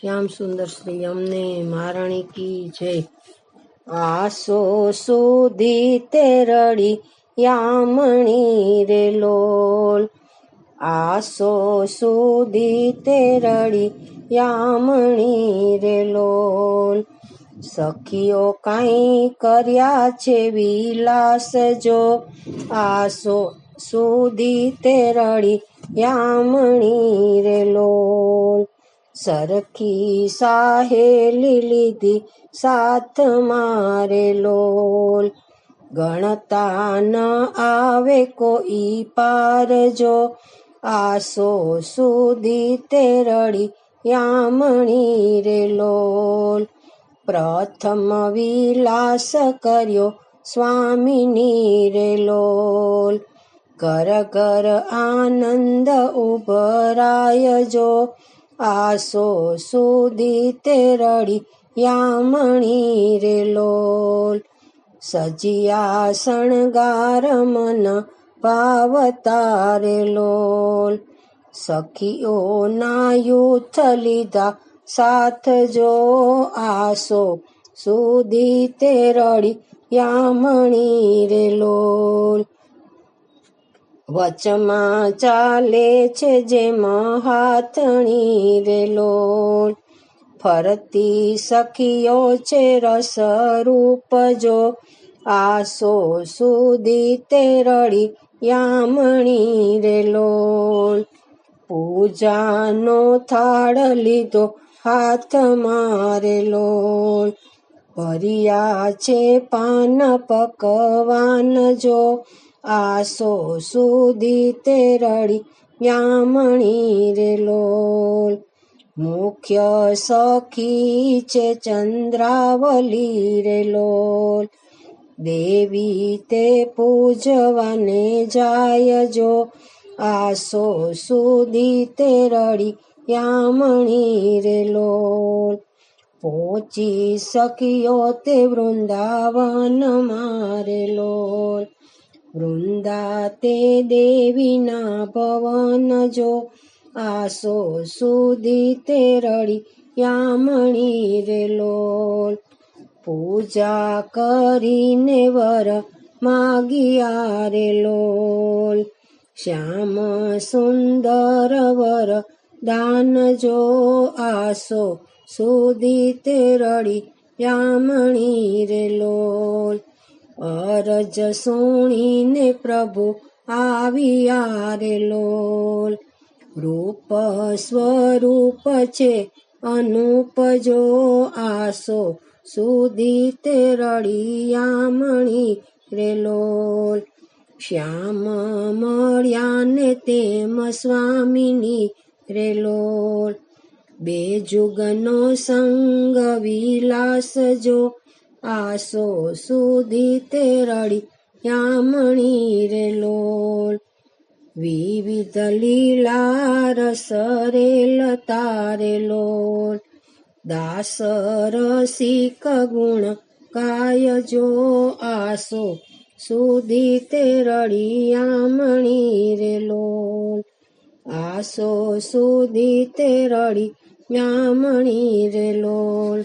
શ્યામ સુંદર શ્રી અમને મહારાણી કી જય. આસો સુધી તે રડી યામણી રે લોલ. આસો સુધી તે રડી યામણી રે લોલ. સખીઓ કાંઈ કર્યા છે વિલાસ જો. આસો સુધી તે રડી યામણી રે લોલ. સરખી સાહેલી લીધી સાથ મારે લોલ. ગણતા ન આવે કોઈ પાર જો. આસો સુધી તે રડી યામણી રે લોલ. પ્રથમ વિલાસ કર્યો સ્વામીની રે લોલ. કર કર આનંદ ઉભરાય જો. આસો સુધી તે રડી યામણી રે લોલ. સજિયા શણગાર મન ભાવતા રે લોલ. સખીઓ ના યુથ લીધા સાથ જો આસો સુધી તે રડી યામણી રે લોલ. વચમાં ચાલે છે જેમાં હાથણી રે લોલ ફરતી સખીઓ છે રસ રૂપ જો આસો સુધી તે રડી યામણી રે લોલ પૂજાનો થાળ લીધો હાથ મારે લોલ ભર્યા છે પાન પકવાન જો આસો સુધી તે રડી યામણી રે લોલ. મુખ્ય સખી છે ચંદ્રાવલી રે લોલ. દેવી તે પૂજવાને જાય જો આસો સુધી તે રડી યામણી રે લોલ. પોચી સખીઓ તે વૃંદાવન મારે લોલ. વૃંદા તે દેવીના ભવન જો આસો સુધી તે રડી યામણી રે લોલ પૂજા કરીને વર માગિયા રે લોલ. શ્યામ સુંદર વર દાન જો આસો સુધી તે રડી યામણી રે લોલ. અરજ સુણીને પ્રભુ આવ્યા રે લોલ. રૂપ સ્વરૂપ છે, અનુપ જો આસો, સુધી તે રડી રે લોલ. શ્યામ મળ્યા ને તેમ સ્વામીની રે લોલ. બે જુગનો સંગ વિલાસ જો આસો સુધી તે રડી યામણી રે લોલ. વિવિધ લીલા રસ રે લતારે લોલ. દાસ રસિક ગુણ કાય જો આસો સુધી તે રડી યામણી રે લોલ. આસો સુધી તે રડી યામણી રે લોલ.